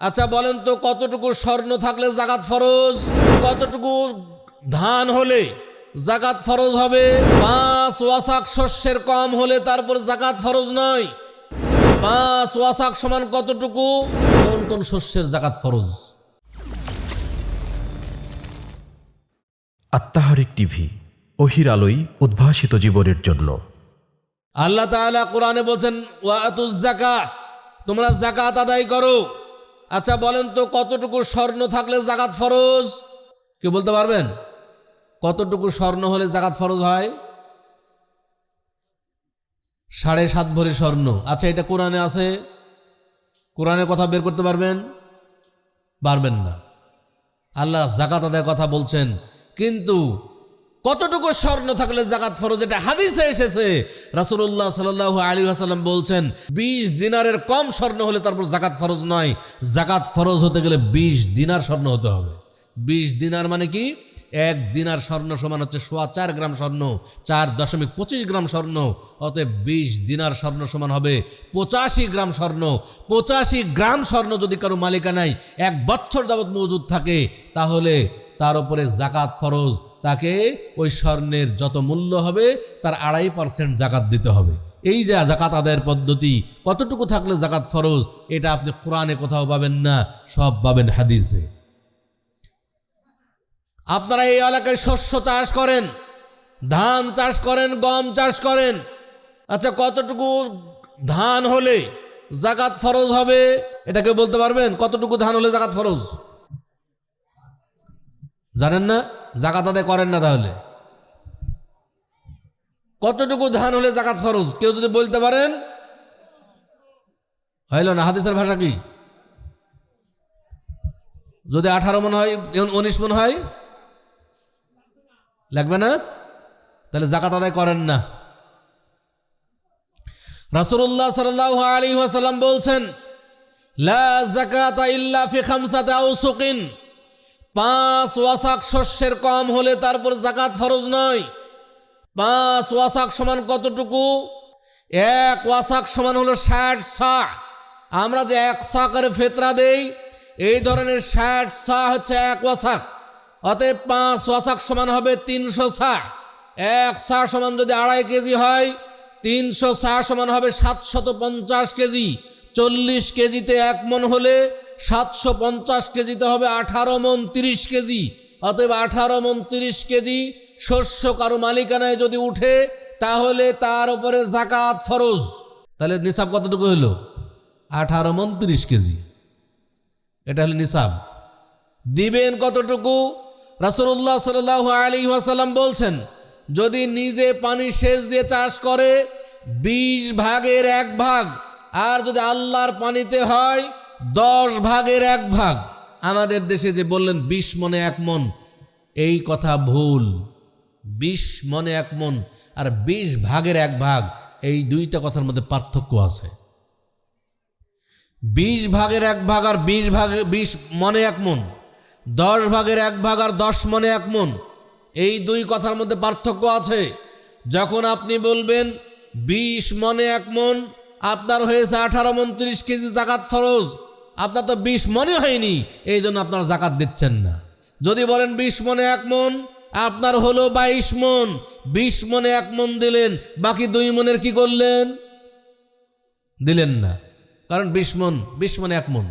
আচ্ছা বলেন তো কতটুকু স্বর্ণ থাকলে জাকাত ফরজ? কতটুকু ধান হলে জাকাত ফরজ হবে? পাঁচ ওয়াসাক শস্যের কম হলে তারপর জাকাত ফরজ নয়। পাঁচ ওয়াসাক সমান কতটুকু? কোন কোন শস্যের জাকাত ফরজ? আত্মাহারিক টিভি অহির আলোই উদ্ভাসিত জীবনের জন্য। আল্লাহ তাআলা কোরআনে বলছেন ওয়াতুজ জাকা তোমরা জাকাত আদায় করো। আচ্ছা বলেন তো কতটুকু স্বর্ণ থাকলে জাকাত ফরজ? কে বলতে পারবেন? কতটুকু স্বর্ণ হলে জাকাত ফরজ হয়? সাড়ে সাত ভরি স্বর্ণ। আচ্ছা এটা কোরআনে আছে? কোরআনের কথা বের করতে পারবেন? পারবেন না। আল্লাহ জাকাত আদায় কথা বলছেন। কিন্তু কতটুকু স্বর্ণ থাকলে জাকাত ফরজ? এটা হাদিসে এসেছে। রাসূলুল্লাহ সাল্লাহ আলী আসাল্লাম বলছেন, বিশ দিনারের কম স্বর্ণ হলে তারপর জাকাত ফরজ নয়। জাকাত ফরজ হতে গেলে বিশ দিনার স্বর্ণ হতে হবে। বিশ দিনার মানে কি? এক দিনার স্বর্ণ সমান হচ্ছে সোয়া চার গ্রাম স্বর্ণ, চার দশমিক পঁচিশ গ্রাম স্বর্ণ। অতএব বিশ দিনার স্বর্ণ সমান হবে পঁচাশি গ্রাম স্বর্ণ। পঁচাশি গ্রাম স্বর্ণ যদি কারও মালিকানায় এক বছর যাবৎ মজুদ থাকে, তাহলে তার উপরে জাকাত ফরজ তাকে ওই স্বর্ণের যত মূল্য হবে, তার আড়াই পার্সেন্ট জাকাত দিতে হবে। এই যে জাকাত আদায়ের পদ্ধতি, কতটুকু থাকলে জাকাত ফরজ, এটা আপনি কোরআনে কোথাও পাবেন না, সব পাবেন হাদিসে। আপনারা এই এলাকায় শস্য চাষ করেন, ধান চাষ করেন, গম চাষ করেন। আচ্ছা কতটুকু ধান হলে জাকাত ফরজ হবে? এটা কেউ বলতে পারবেন? কতটুকু ধান হলে জাকাত ফরজ? জানেন না? জাকাত আদায় করেন না তাহলে? কতটুকু ধান হলে জাকাত ফরজ? কেউ যদি বলতে পারেন? হইল না, হাদিসের ভাষা কি? যদি আঠারো মন হয় উনিশ মন হয়? লাগবে না? তাহলে জাকাত আদায় করেন না। রাসূলুল্লাহ সাল্লাল্লাহু আলাইহি ওয়াসাল্লাম বলছেন, লা যাকাতা ইল্লা ফি খামসাতি আওসুকিন পাঁচ ওয়াসাক শস্যের কম হলে তারপর জাকাত ফরজ নয়। পাঁচ ওয়াসাক সমান কতটুকু? এক ওয়াসাক সমান হলো ষাট সা আমরা যে এক সা করে ফেতরা দেই, এই ধরনের ষাট সা হচ্ছে এক ওয়াসাক। অতএব পাঁচ ওয়াসাক সমান হবে তিনশো সা এক সা সমান যদি আড়াই কেজি হয়, তিনশো সা সমান হবে সাতশত পঞ্চাশ কেজি। চল্লিশ কেজিতে এক মন হলে সাতশো পঞ্চাশ কেজিতে হবে আঠারো মন তিরিশ কেজি। অতএব আঠারো মন তিরিশ কেজি শস্য কারও মালিকানায় যদি উঠে, তাহলে তার উপরে জাকাত ফরজ। তাহলে নিসাব কতটুকু হলো আঠারো মন তিরিশ কেজি। এটা হলো নিসাব। দিবেন কতটুকু? রাসূলুল্লাহ সাল্লাল্লাহু আলাইহি ওয়াসাল্লাম বলছেন, যদি নিজে পানি সেচ দিয়ে চাষ করে, বিশ ভাগের এক ভাগ, আর যদি আল্লাহর পানিতে হয় দশ ভাগের এক ভাগ। আমাদের দেশে যে বললেন, বিশ মনে এক মন, এই কথা ভুল। বিশ মনে এক মন আর বিশ ভাগের এক ভাগ, এই দুইটা কথার মধ্যে পার্থক্য আছে। বিশ ভাগের এক ভাগ আর বিশ ভাগে, বিশ মনে এক মন। দশ ভাগের এক ভাগ আর দশ মনে এক মন। এই দুই কথার মধ্যে পার্থক্য আছে। যখন আপনি বলবেন, বিশ মনে এক মন, আপনার হয়েছে আঠারো মন তিরিশ কেজি জাকাত ফরজ। আপনার তো বিষ মনে হয়নি এই জন্য আপনার জাকাত দিচ্ছেন না। যদি বলেন বিশ মনে এক মন, আপনার হলো বাইশ মন, বিশ মনে এক মন দিলেন, বাকি দুই মনের কি করলেন? দিলেন না। কারণ বিশ মন, বিশ মনে এক মন।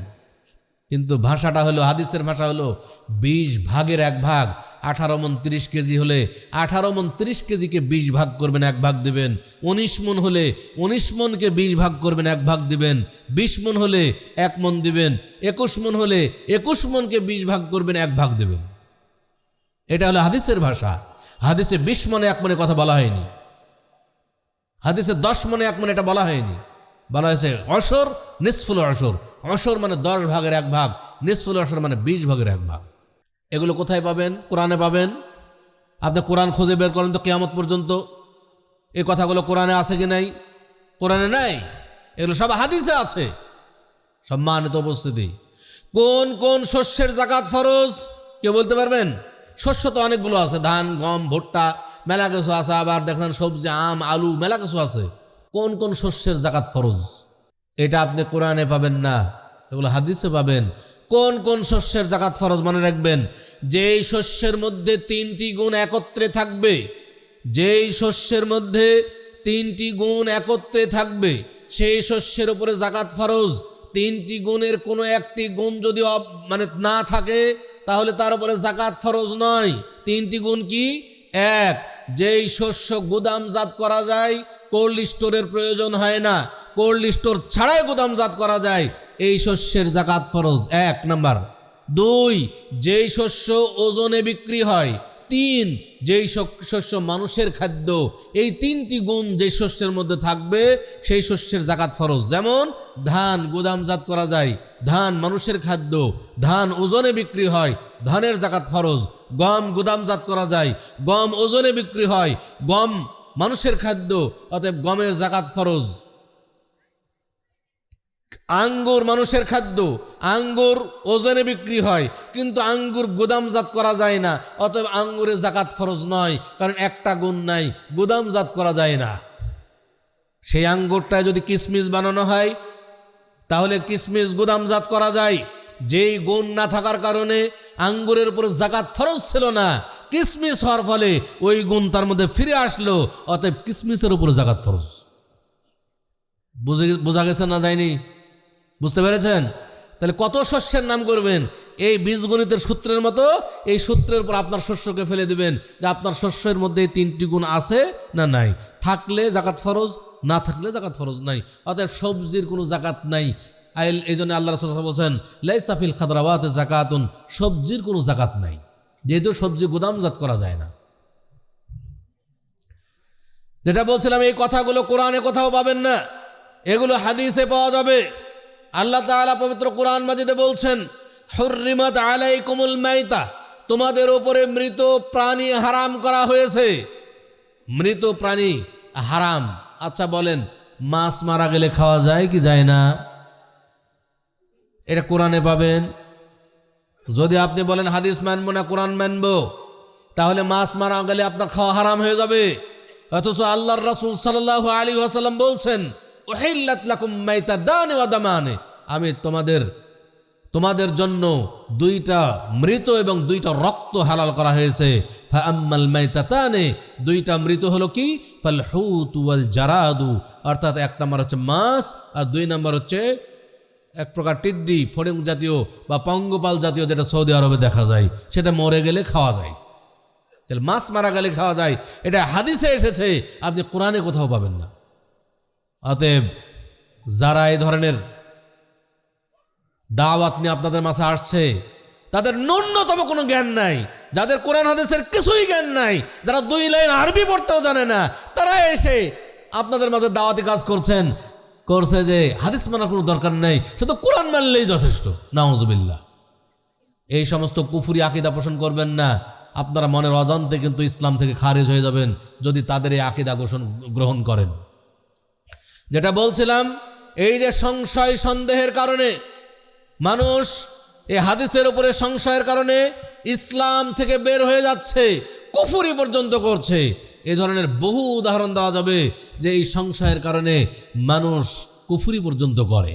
কিন্তু ভাষাটা হলো, হাদিসের ভাষা হলো, বিশ ভাগের এক ভাগ আঠারো মন তিরিশ কেজি হলে আঠারো মন তিরিশ কেজিকে বিশ ভাগ করবেন, এক ভাগ দিবেন। উনিশ মন হলে উনিশ মনকে বিশ ভাগ করবেন, এক ভাগ দিবেন। বিশ মন হলে এক মন দিবেন। একুশ মন হলে একুশ মনকে বিশ ভাগ করবেন, এক ভাগ দেবেন। এটা হলো হাদিসের ভাষা। হাদিসে বিশ মনে এক মনে কথা বলা হয়নি। হাদিসে দশ মনে এক মনে এটা বলা হয়নি। বলা হয়েছে অসর, নিসফুল অসর। অসর মানে দশ ভাগের এক ভাগ, নিসফুল অসর মানে বিশ ভাগের এক ভাগ। এগুলো কোথায় পাবেন? কোরআনে পাবেন? আপনি কোরআন খুঁজে বের করেন তো কেয়ামত পর্যন্ত। এই কথাগুলো কোরআনে আছে কি নাই? কোরআনে নাই? এগুলো সব হাদিসে আছে। সম্মানিত উপস্থিতি। কোন কোন শস্যের জাকাত ফরজ? কেউ বলতে পারবেন? শস্য তো অনেকগুলো আছে। ধান, গম, ভুট্টা, মেলা কিছু আছে। আবার দেখেন সবজি, আম, আলু, মেলা কিছু আছে। কোন কোন শস্যের জাকাত ফরজ? এটা আপনি কোরআনে পাবেন না। এগুলো হাদিসে পাবেন। কোন কোন শস্যের জাকাত ফরজ মনে রাখবেন? যেই শস্যের মধ্যে তিনটি গুণ একত্রে থাকবে, যেই শস্যের মধ্যে তিনটি গুণ একত্রে থাকবে, সেই শস্যের উপরে জাকাত ফরজ। তিনটি গুণের কোনো একটি গুণ যদি মানে না থাকে, তাহলে তার উপরে জাকাত ফরজ নয়। তিনটি গুণ কি? এক। যেই শস্য গুদামজাত করা যায়, কোল্ড স্টোরের প্রয়োজন হয় না। কোল্ড স্টোর ছাড়াই গুদামজাত করা যায়। এই শস্যের জাকাত ফরজ। এক, নাম্বার। দুই, যেই শস্য ওজনে বিক্রি হয়। তিন, যেই শস্য মানুষের খাদ্য। এই তিনটি গুণ যে শস্যের মধ্যে থাকবে, সেই শস্যের জাকাত ফরজ। যেমন, ধান গুদামজাত করা যায়। ধান মানুষের খাদ্য। ধান ওজনে বিক্রি হয়, ধানের জাকাত ফরজ। গম গুদামজাত করা যায়। গম ওজনে বিক্রি হয়, গম মানুষের খাদ্য, অতএব গমের জাকাত ফরজ। আঙ্গুর মানুষের খাদ্য, আঙ্গুর ওজনে বিক্রি হয়, কিন্তু আঙ্গুর গুদামজাত করা যায় না, অতএব আঙ্গুরের জাকাত ফরজ নয়, কারণ একটা গুণ নাই, গুদামজাত করা যায় না। সেই আঙ্গুরটায় যদি কিসমিস বানানো হয়, তাহলে কিসমিস গুদামজাত করা যায়। যেই গুণ না থাকার কারণে আঙ্গুরের উপর জাকাত ফরজ ছিল না, কিসমিস হওয়ার ফলে ওই গুণ তার মধ্যে ফিরে আসলো, অতএব কিসমিসের উপর জাকাত ফরজ। বুঝে বোঝা গেছে না যায়নি? বুঝতে পেরেছেন? তাহলে কত শস্যের নাম করবেন? এই বীজগণিতের সূত্রের মতো এই সূত্রের উপর আপনার শস্যকে ফেলে দিবেন যে আপনার শস্যের মধ্যে তিনটি গুণ আছে না নাই? থাকলে জাকাত ফরজ, না থাকলে জাকাত ফরজ নাই। অতএব সবজির কোনো জাকাত নাই। আইল, এই জন্য আল্লাহ রসুল বলছেন লাইসাফিল খাদরাবাত জাকাতুন সবজির কোনো জাকাত নাই। যেহেতু সবজি গুদামজাত করা যায় না। যেটা বলছিলাম, এই কথাগুলো কোরআনে কোথাও পাবেন না। এগুলো হাদিসে পাওয়া যাবে। আল্লাহ তাআলা পবিত্র কোরআন মাজিদে বলছেন হরিমাত আলাই আলাইকুমুল মাইতা, তোমাদের ওপরে মৃত প্রাণী হারাম করা হয়েছে। মৃত প্রাণী হারাম। আচ্ছা বলেন, মাছ মারা গেলে খাওয়া যায় কি যায় না? এটা কোরআনে পাবেন। যদি আপনি বলেন, হাদিস মানবো না, কোরআন মানবো, তাহলে মাছ মারা গেলে আপনার খাওয়া হারাম হয়ে যাবে। অথচ আল্লাহর রাসূল সাল্লাল্লাহু আলী ওয়াসাল্লাম বলছেন ওহিল্লাত মাইতা দানে ওয়া দামানে। আমি তোমাদের তোমাদের জন্য দুইটা মৃত এবং দুইটা রক্ত হালাল করা হয়েছে। দুইটা মৃত হলো কি? জারাদু। অর্থাৎ এক নম্বর হচ্ছে মাছ আর দুই নম্বর হচ্ছে এক প্রকার টিড্ডি, ফড়িং জাতীয় বা পঙ্গপাল জাতীয় যেটা সৌদি আরবে দেখা যায়, সেটা মরে গেলে খাওয়া যায়। তাহলে মাছ মারা গেলে খাওয়া যায়। এটা হাদিসে এসেছে, আপনি কোরআনে কোথাও পাবেন না। অতএব যারা এই ধরনের দাওয়াত নিয়ে আপনাদের মাঝে আসছে। তাদের ন্যূনতম কোনো জ্ঞান নাই। যাদের কোরআন হাদিসের কিছুই জ্ঞান নাই, যারা দুই লাইন আরবি পড়তেও জানে না, তারা এসে আপনাদের মাঝে দাওয়াতি কাজ করছেন। করছে যে হাদিস মানার কোনো দরকার নেই, শুধু কোরআন মানলেই যথেষ্ট। নাউজুবিল্লাহ। এই সমস্ত কুফুরি আকিদা পোষণ করবেন না। আপনারা মনের অজান্তে কিন্তু ইসলাম থেকে খারিজ হয়ে যাবেন, যদি তাদের এই আকিদা গোষণ গ্রহণ করেন। যেটা বলছিলাম, এই যে সংশয় সন্দেহের কারণে মানুষ এ হাদিসের উপরে সংশয়ের কারণে ইসলাম থেকে বের হয়ে যাচ্ছে, কুফুরি পর্যন্ত করছে। এ ধরনের বহু উদাহরণ দেওয়া যাবে যে এই সংশয়ের কারণে মানুষ কুফুরি পর্যন্ত করে।